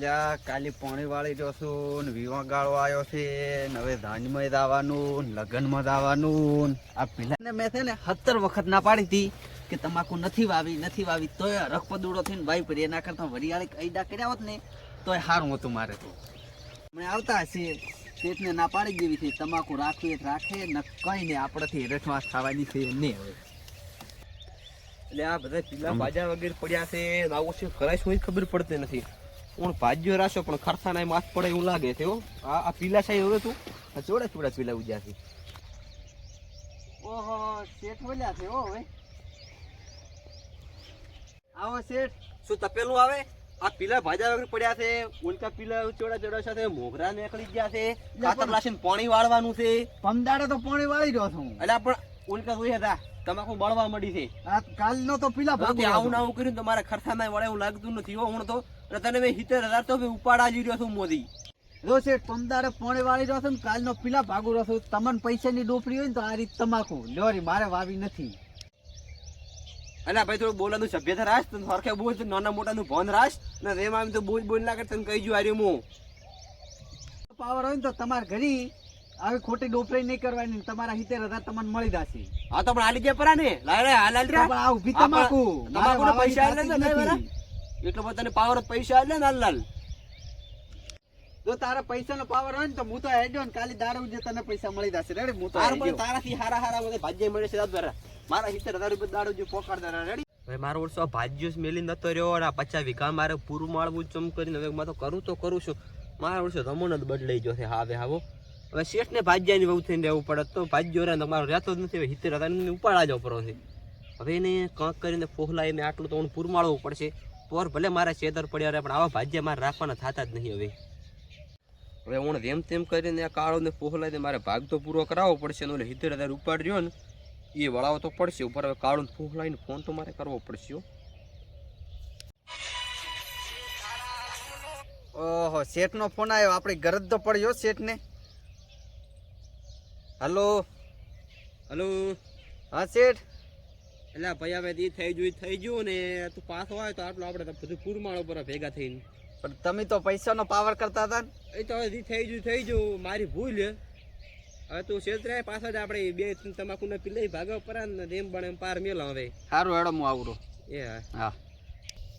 લ્યા કાલે પોણી વાળી જોશું છું ને વિવાહ ગાળો આવ્યો છે ને હવે ધાનમાં જ આવવાનું લગ્નમાં જ આવવાનું. આ પેલા મેં છે ને સત્તર વખત ના પાડી હતી કે તમાકુ નથી વાવી નથી વાવી તોય રખ પદુડો થઈને વાવી પડી. એના કરતા વરિયાળી કઈડા કર્યા હોત ને તોય સારું હતું મારે તો. હમણાં આવતા હશે પેટને ના પાડી દેવી છે. તમાકુ રાખવી રાખે ને કઈ ને આપણાથી રેઠવાસ ખાવાની છે નહીં હવે. એટલે આ બધા પીલા બાજા વગેરે પડ્યા છે આવું છે કરાય શું ખબર પડતી નથી. હું ભાજ્યો રાખ્યો પણ ખરસાના માથ પડે એવું લાગે છે આ આ પીલા સાઈ હવે તું? ચોડા ચોડા પીલા ઉજ્યા છે. ઓહો શેઠ બોલ્યા છે ઓ હવે આવો શેઠ. શું તપેલું આવે? આ પીલા ભાજા વગર પડ્યા છે. ઉલકા પીલા ચોડા ચોડા સાથે મોગરા નીકળી ગયા છે. ખાતર લાસીને પાણી વાળવાનું છે. પમદાડે તો પાણી વાળી રહ્યો છું. એટલે પણ ઉલકા જોઈ હતા. તમાકુ બળવા મળી છે? આ કાલનો તો પેલા ભાગ આવું ના આવું કર્યું તમારા મારા વળે એવું લાગતું નથી હો હું તો અને તને મેં સિત્તેર હજાર તો ઉપાડા જ રહ્યો છું મોદી. જો શેઠ તમદારે પોણે વાળી રહ્યો છું ને કાલનો પેલા ભાગો રહ્યો છું. તમને પૈસાની ડોપરી હોય ને તો આ રીત તમાકુ. લોરી મારે વાવી નથી. અને ભાઈ થોડું બોલવાનું સભ્યતા રાખ તને સરખે બોલ તો નાના મોટાનું ભોન રાખ ને રેમ આવી તો બોલ બોલ ના કર તને કહી જો આર્યું હું. પાવર હોય ને તો તમારે ઘરી આવી ખોટી ડોપરી નહીં કરવાની તમારા હિતે હજાર તમને મળી જશે. હા તો પણ આલી ગયા પરા ને. લાયરે હાલ હાલ રે. પણ આ ઊભી તમાકુ તમાકુ પૈસા આલે ને નહીં. એટલો બધો તને પાવર પૈસા આલે ને હાલ હાલ. જો તારા પૈસાનો પાવર હોય ને તો હું તો હેડ્યો ને કાલે દારૂ જે તને પૈસા મળી જશે. રેડી હું તો તાર પણ તારાથી હારા હારા મને ભાજ્ય મળે છે દાદા મારા હિતે હજાર રૂપિયા દારૂ જે પોકાડતા રેડી હવે મારો વર્ષો ભાજ્યો જ મેલી નતો રહ્યો અને આ પચાસ વીઘા મારે પૂરું માળવું ચમ કરીને હવે માં તો કરું તો કરું છું. મારા વર્ષો રમણ જ બદલાઈ ગયો છે હવે હાવો હવે શેઠને ભાજ્યાની વહુ થઈને રહેવું પડે, તો ભાજ્યો રહે તો મારો રહેતો જ નથી, હવે હિતેર હતા એને ઉપાડા જવો પડો હવે એને કંઈક કરીને ફોહલાઈને આટલું તો હું પૂરમાળવું પડશે. પોર ભલે મારા ચેદર પડ્યા રહે, પણ આવા ભાજ્ય મારે રાખવાના થતા જ નહીં હવે. હવે હું જેમ તેમ કરીને આ કાળો ને ફોહલાઈને મારે ભાગ તો પૂરો કરાવવો પડશે ને હિતેર હજાર ઉપાડ રહ્યો ને, એ વળાવો તો પડશે. ઉપર હવે કાળો ફોહલાઈને ફોન તો મારે કરવો પડશે ઓહો શેઠ નો ફોન આવ્યો. આપણે ગરજ તો પડ્યો શેઠ ને હલો. હલો. હા શેઠ? એટલે ભાઈ હવે એ થઈ ગયું થઈ ગયું ને તું પાછો હોય તો આટલું આપણે બધું પૂરમાળો પર ભેગા થઈને. પણ તમે તો પૈસાનો પાવર કરતા હતા ને? એ તો હવે થઈ ગયું થઈ ગયું મારી ભૂલ. હવે તું છેતરાય પાછળ આપણે બે તમાકુને પીલે ભાગો પર ને એમ પણ એમ પાર મેલો હવે. સારું હેડો હું આવરો. એ હા. હા.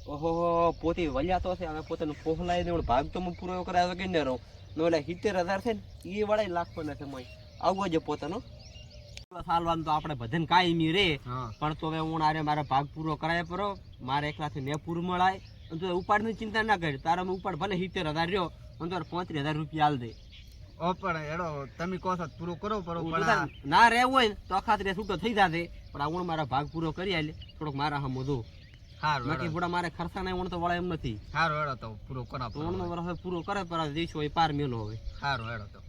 ઓહો પોતે વલ્યા તો છે હવે પોતાનો પોહલાઈ ને ભાગ તો હું પૂરો કરાવ્યો કે ને રહું? નો એટલે સિત્તેર હજાર છે ને એ વળાય લાખ પણ નથી આવવો જ પોતાનો. સાલવાન તો આપણે બધાને કાયમી રે. પણ તો હવે આરે મારે ભાગ પૂરો કરાય પરો. મારે એકલાથી પૂર મળાય. અને તો ઉપાડની ચિંતા ના કરી. તારા મેં ઉપાડ ભલે સિત્તેર હજાર રહ્યો અને તો પાંત્રીસ હજાર રૂપિયા આલ દે. ઓ પણ એડો તમે કહો છો પૂરો કરો પરો પણ ના રહેવું હોય તો અખાત્રે છૂટો થઈ જાતે પણ આ હું મારા ભાગ પૂરો કરી આલે. થોડોક મારા હા મોધો સારું બાકી પૂરા મારે ખર્ચા નહીં હું તો વળે એમ નથી. સારું એડો તો પૂરો કરો તો પૂરો કરે પર દિવસ હોય પાર મેલો હોય સારું એડો તો.